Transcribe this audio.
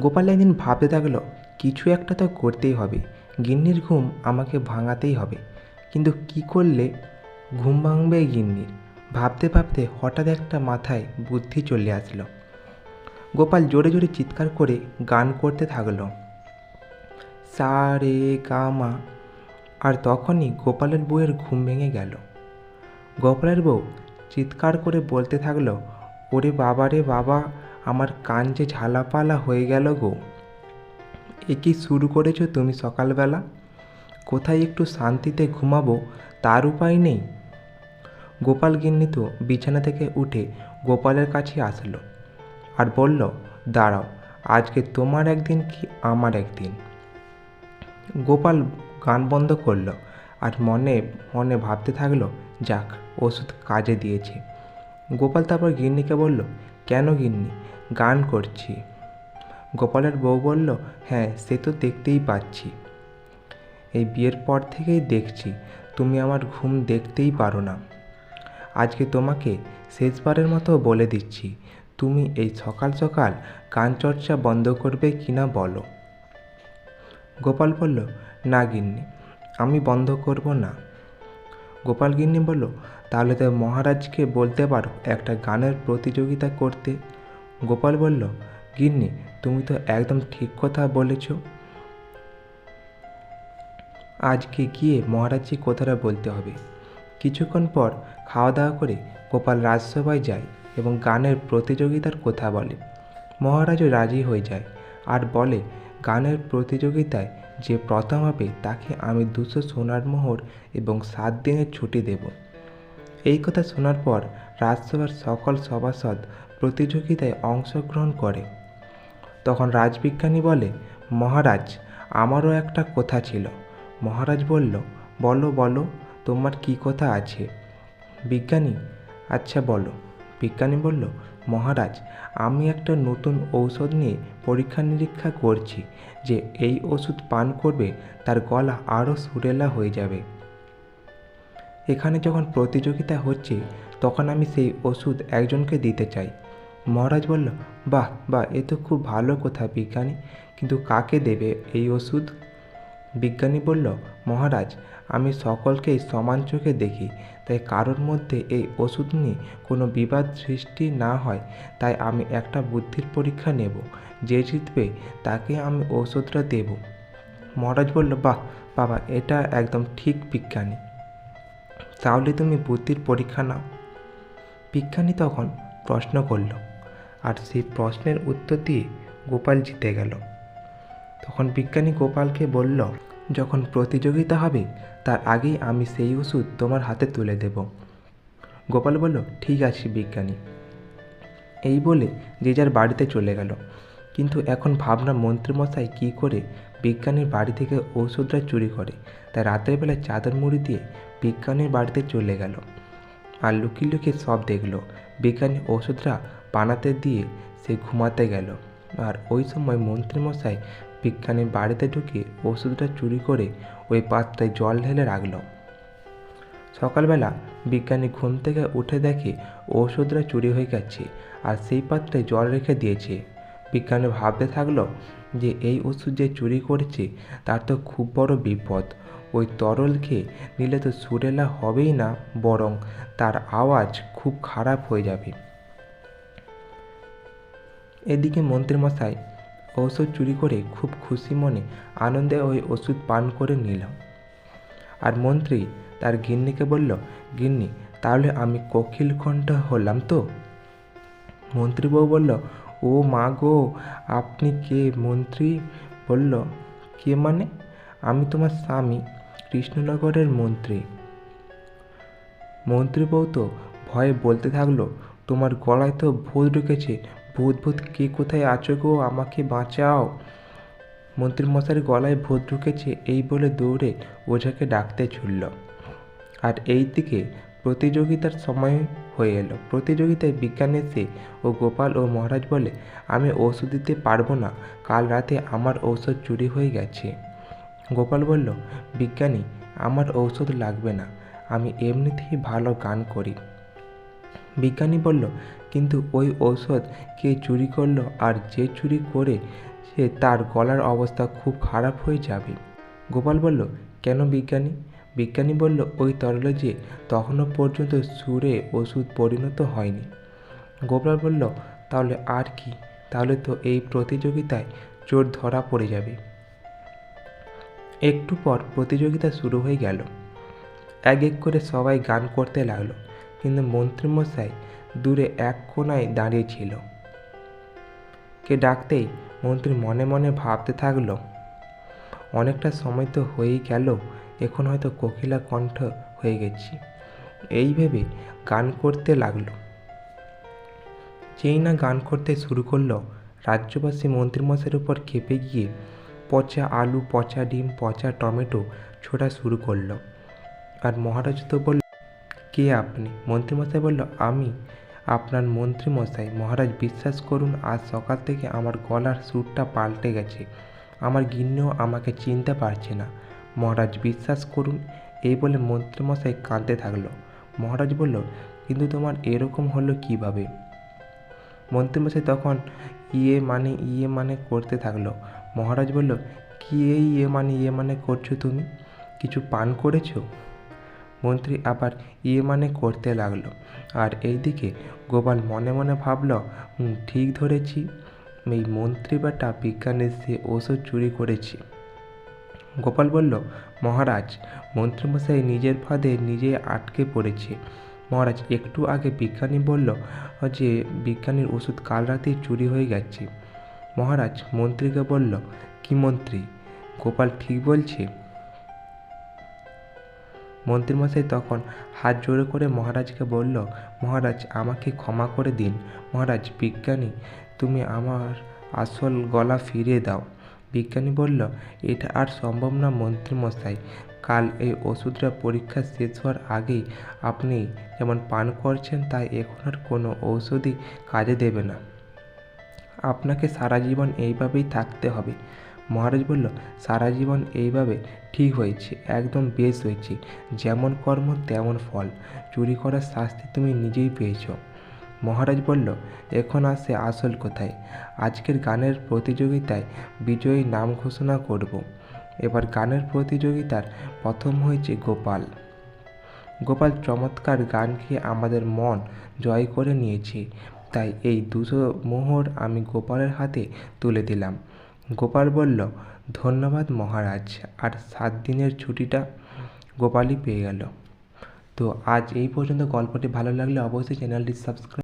গোপাল একদিন ভাবতে থাকল, কিছু একটা তো করতেই হবে। গিন্নির ঘুম আমাকে ভাঙাতেই হবে। কিন্তু কি করলে? ঘুম ভাঙবে গিন্নির। ভাবতে ভাবতে হঠাৎ একটা মাথায় বুদ্ধি চলে আসলো। গোপাল জোরে জোরে চিৎকার করে গান করতে থাকল। সা, রে, গা, মা। আর তখনই গোপালের বউয়ের ঘুম ভেঙে গেল। গোপালের বউ চিৎকার করে বলতে থাকল, ওরে বাবা রে বাবা আমার কান যে ঝালাপালা হয়ে গেল গো। এ কি শুরু করেছ তুমি সকালবেলা? কোথায় একটু শান্তিতে ঘুমাবো? তার উপায় নেই। গোপাল গিন্নি তো বিছানা থেকে উঠে গোপালের কাছে আসলো আর বলল, দাঁড়াও, আজকে তোমার একদিন কি আমার একদিন? গোপাল গান বন্ধ করল আর মনে মনে ভাবতে থাকল, যাক, ওষুধ কাজে দিয়েছে। গোপাল তারপর গিন্নিকে বলল, কেন গিন্নি? গান করছি। গোপালের বউ বলল হ্যাঁ সে তো দেখতেই পাচ্ছি। এই বিয়ের পর থেকেই দেখছি, তুমি আমার ঘুম দেখতেই পারো না। আজকে তোমাকে শেষবারের মতো বলে দিচ্ছি, তুমি এই সকাল সকাল গান চর্চা বন্ধ করবে কি না বলো? গোপাল বলল, না গিন্নি, আমি বন্ধ করব না। গোপাল গিন্নি বলল, তাহলে তো মহারাজকে বলতে পারো একটা গানের প্রতিযোগিতা করতে। গোপাল বলল, গিন্নি, তুমি তো একদম ঠিক কথা বলেছ। আজকে গিয়ে মহারাজকে কথাটা বলতে হবে। কিছুক্ষণ পর খাওয়া দাওয়া করে গোপাল রাজসভায় যায় এবং গানের প্রতিযোগিতার কথা বলে। মহারাজও রাজি হয়ে যায় আর বলে, গানের প্রতিযোগিতায় যে প্রথম হবে তাকে আমি দুশো সোনার মোহর এবং সাত দিনের ছুটি দেব। এই কথা শোনার পর রাজসভার সকল সভাসদ প্রতিযোগিতায় অংশগ্রহণ করে। তখন রাজবিজ্ঞানী বলে, মহারাজ, আমারও একটা কথা ছিল। মহারাজ বলল, বলো বলো, তোমার কি কথা আছে? বিজ্ঞানী আচ্ছা বলো। বিজ্ঞানী বলল, মহারাজ, আমি একটা নতুন ঔষধ নিয়ে পরীক্ষা নিরীক্ষা করছি। যে এই ওষুধ পান করবে, তার গলা আরও সুরেলা হয়ে যাবে। এখানে যখন প্রতিযোগিতা হচ্ছে, তখন আমি সেই ওষুধ একজনকে দিতে চাই। মহারাজ বলল, বাহ বাহ, এ তো খুব ভালো কথা বিজ্ঞানী। কিন্তু কাকে দেবে এই ওষুধ? বিজ্ঞানী বলল, মহারাজ, আমি সকলকেই সমান চোখে দেখি, তাই কারোর মধ্যে এই ওষুধ নিয়ে কোনো বিবাদ সৃষ্টি না হয়, তাই আমি একটা বুদ্ধির পরীক্ষা নেব, যে জিতবে তাকে আমি ওষুধটা দেব। মহারাজ বলল, বাহ, বাবা, এটা একদম ঠিক বিজ্ঞানী। তাহলে তুমি বুদ্ধির পরীক্ষা নাও। বিজ্ঞানী তখন প্রশ্ন করল, আর সেই প্রশ্নের উত্তর দিয়ে গোপাল জিতে গেল। তখন বিজ্ঞানী গোপালকে বলল, যখন প্রতিযোগিতা হবে, তার আগেই আমি সেই ওষুধ তোমার হাতে তুলে দেব। গোপাল বলল, ঠিক আছে বিজ্ঞানী। এই বলে যে যার বাড়িতে চলে গেল। কিন্তু এখন ভাবনা মন্ত্রীমশাই কী করে বিজ্ঞানীর বাড়ি থেকে ঔষধটা চুরি করে তাই রাতের চাদর মুড়ি দিয়ে বিজ্ঞানীর বাড়িতে চলে গেল। আর লুকিয়ে লুকিয়ে সব দেখল, বিজ্ঞানী ওষুধটা বানাতে দিয়ে সে ঘুমাতে গেল। আর ওই সময় মন্ত্রীমশাই বিজ্ঞানীর বাড়িতে ঢুকে ওষুধটা চুরি করে ওই পাত্রে জল ঢেলে রাখল। সকালবেলা বিজ্ঞানী ঘুম থেকে উঠে দেখে ওষুধটা চুরি হয়ে গেছে আর সেই পাত্রে জল রেখে দিয়েছে। বিজ্ঞানী ভাবতে থাকল যে এই ওষুধ যে চুরি করেছে, তার তো খুব বড় বিপদ। ওই তরল খেয়ে নিলে তো সুরেলা হবেই না, বরং তার আওয়াজ খুব খারাপ হয়ে যাবে। এদিকে মন্ত্রীমশাই ঔষধ চুরি করে খুব খুশি মনে আনন্দে ওই ওষুধ পান করে নিলাম আর মন্ত্রী তার গিন্নিকে বলল, গিন্নি, তাহলে আমি কোকিল কণ্ঠ হলাম তো? মন্ত্রী বউ বলল, ও মা গো, আপনি কে মন্ত্রী? বলল, কে মানে? আমি তোমার স্বামী, কৃষ্ণনগরের মন্ত্রী। মন্ত্রী বউ তো ভয়ে বলতে থাকল, তোমার গলায় তো ভূত ঢুকেছে ভূত ভূত, কে কোথায় আছো গো? আমাকে বাঁচাও। মন্ত্রীমশাইয়ের গলায় ভূত ঢুকেছে, এই বলে দৌড়ে ওঝাকে ডাকতে ছুটল আর এই দিকে প্রতিযোগিতার সময় হয়ে এলো। প্রতিযোগিতায় বিজ্ঞান এসে ও গোপাল ও মহারাজ বলে, আমি ওষুধ দিতে পারব না। কাল রাতে আমার ঔষধ চুরি হয়ে গেছে। গোপাল বলল, বিজ্ঞানী, আমার ঔষধ লাগবে না। আমি এমনিতেই ভালো গান করি। বিজ্ঞানী বলল, কিন্তু ওই ঔষধ কে চুরি করল আর যে চুরি করে সে তার গলার অবস্থা খুব খারাপ হয়ে যাবে? গোপাল বলল, কেন বিজ্ঞানী? বিজ্ঞানী বলল, ওই তরলে যে তখনও পর্যন্ত সুরে ওষুধ পরিণত হয়নি। গোপাল বলল, তাহলে আর কি? তাহলে তো এই প্রতিযোগিতায় চোর ধরা পড়ে যাবে। একটু পর প্রতিযোগিতা শুরু হয়ে গেল। এক এক করে সবাই গান করতে লাগল। কিন্তু মন্ত্রীমশাই দূরে এক কোনায় দাঁড়িয়েছিল কে ডাকতেই মন্ত্রী মনে মনে ভাবতে থাকল, অনেকটা সময় তো হয়েই গেল, এখন হয়তো কোকিলা কণ্ঠ হয়ে গেছি। এই ভেবে গান করতে লাগল। যেই না গান করতে শুরু করল, রাজ্যবাসী মন্ত্রীমশাইয়ের উপর খেপে গিয়ে পচা আলু, পচা ডিম, পচা টমেটো ছোটা শুরু করল। আর মহারাজ তো বলল কে আপনি? মন্ত্রীমশাই বলল, আমি আপনার মন্ত্রীমশাই। মহারাজ বিশ্বাস করুন, আজ সকাল থেকে আমার গলার সুরটা পাল্টে গেছে। আমার গিন্নিও আমাকে চিনতে পারছে না। মহারাজ বিশ্বাস করুন, এই বলে মন্ত্রীমশাই কাঁদতে থাকল। মহারাজ বলল, কিন্তু তোমার এরকম হলো কীভাবে? মন্ত্রীমশাই তখন ইয়ে মানে ইয়ে মানে করতে থাকল। মহারাজ বলল, কি এই ইয়ে মানে ইয়ে মানে করছ তুমি? কিছু পান করেছ? মন্ত্রী আবার ইয়ে মানে করতে লাগল। আর এইদিকে গোপাল মনে মনে ভাবল ঠিক ধরেছি। এই মন্ত্রী বেটা বিজ্ঞানের সে ওষুধ চুরি করেছে। গোপাল বলল, মহারাজ, মন্ত্রীমশাই নিজের ফাঁদে নিজে আটকে পড়েছে। মহারাজ, একটু আগে বিজ্ঞানী বলল যে, বিজ্ঞানীর ওষুধ কাল রাতেই চুরি হয়ে গেছে। মহারাজ মন্ত্রীকে বলল, কি মন্ত্রী? গোপাল ঠিক বলছে? মন্ত্রীমশাই তখন হাত জোড়ো করে মহারাজকে বলল, মহারাজ, আমাকে ক্ষমা করে দিন। মহারাজ, বিজ্ঞানী, তুমি আমার আসল গলা ফিরিয়ে দাও। বিজ্ঞানী বলল, এটা আর সম্ভব না মন্ত্রীমশাই কাল এই ওষুধটা পরীক্ষা শেষ হওয়ার আগেই আপনি যেমন পান করছেন, তাই এখন আর কোনো ঔষধই কাজে দেবে না। আপনাকে সারা জীবন এইভাবেই থাকতে হবে। মহারাজ বলল, সারা জীবন এইভাবে ঠিক হয়েছে, একদম বেশ হয়েছে। যেমন কর্ম, তেমন ফল। চুরি করার শাস্তি তুমি নিজেই পেয়েছ। মহারাজ বলল, এখন আসে আসল কোথায়? আজকের গানের প্রতিযোগিতায় বিজয়ী নাম ঘোষণা করব। এবার গানের প্রতিযোগিতার প্রথম হয়েছে গোপাল। গোপাল চমৎকার গান গেয়ে আমাদের মন জয় করে নিয়েছে। তাই এই দুশো মোহর আমি গোপালের হাতে তুলে দিলাম। গোপাল বলল, ধন্যবাদ মহারাজ, আর সাত দিনের ছুটিটা গোপালই পেয়ে গেল। তো আজ এই পর্যন্ত গল্পটি ভালো লাগলে অবশ্যই চ্যানেলটি সাবস্ক্রাইব